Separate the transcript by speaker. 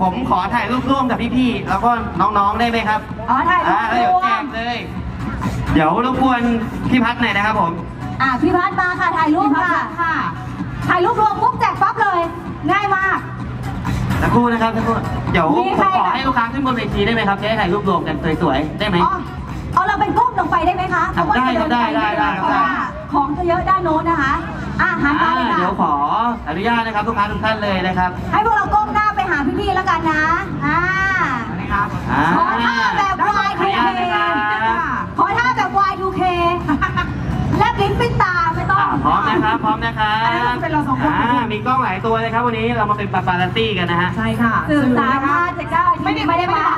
Speaker 1: ผมขอถ่ายรูปร่วมกับพี่ๆ แล้วก็น้องๆ ได้ไหมครับ
Speaker 2: อ๋อถ่ายรู
Speaker 1: อ่า
Speaker 2: ป
Speaker 1: แล้ว
Speaker 2: ร
Speaker 1: เดี๋ยว
Speaker 2: ว
Speaker 1: แจ
Speaker 2: ม
Speaker 1: กเลย เดี๋ยวรบกวนพี่พัฒน์หน่อยนะครับผม
Speaker 2: อะพี่พัดมาค่ะถ่ายรูปค่ะค่ะ ถ่ายรูปรวมปุ๊บแจกปั๊บเลย ง่ายมาก
Speaker 1: สักครู่นะครับสักครู่ เดี๋ยว
Speaker 2: มี
Speaker 1: ผ
Speaker 2: ใคร
Speaker 1: มขอให้ลูกค้าขึ้นบนเวทีได้ไหมครับ จะได้ถ่ายรูปรวมกันสวยๆ ได้ไหม
Speaker 2: อ๋อเอาเราเป็นก้มลงไปได้ไหมคะเพราะว่า
Speaker 1: ได้
Speaker 2: จะเน
Speaker 1: ได้ได้ได้
Speaker 2: เพราะว่าของจะเยอะด้านโน้นนะคะ อะหันมา
Speaker 1: อ่า
Speaker 2: เลย
Speaker 1: เดี๋ยวข
Speaker 2: ค่ะ
Speaker 1: ออนุญาตนะครับลูกค้าทุกท่านเลยนะครับ
Speaker 2: ให้พวกเราก้มหน้าไปหา พี่ๆแล้วกันนะอ่า
Speaker 1: อ่า
Speaker 2: ขอท่าแบบ
Speaker 1: ขออนุญาต
Speaker 2: Y2K
Speaker 1: นะครับ
Speaker 2: ขอท่าแบบ Y2K แลบลิ้นปิ้นตาไม่ต้อง
Speaker 1: อ่าพร้อมนะครับ พร้อมนะครับ
Speaker 2: อันนั้นเป็นเราสองคน
Speaker 1: อ่ามีกล้องหลายตัวเลยครับวันนี้เรามาเป็นปาปาราตี้กันนะฮะ
Speaker 3: ใช่ค่ะ
Speaker 2: สื่อสามารถจะได้ไม่ได้ไม่ได้มาไม่ได้มา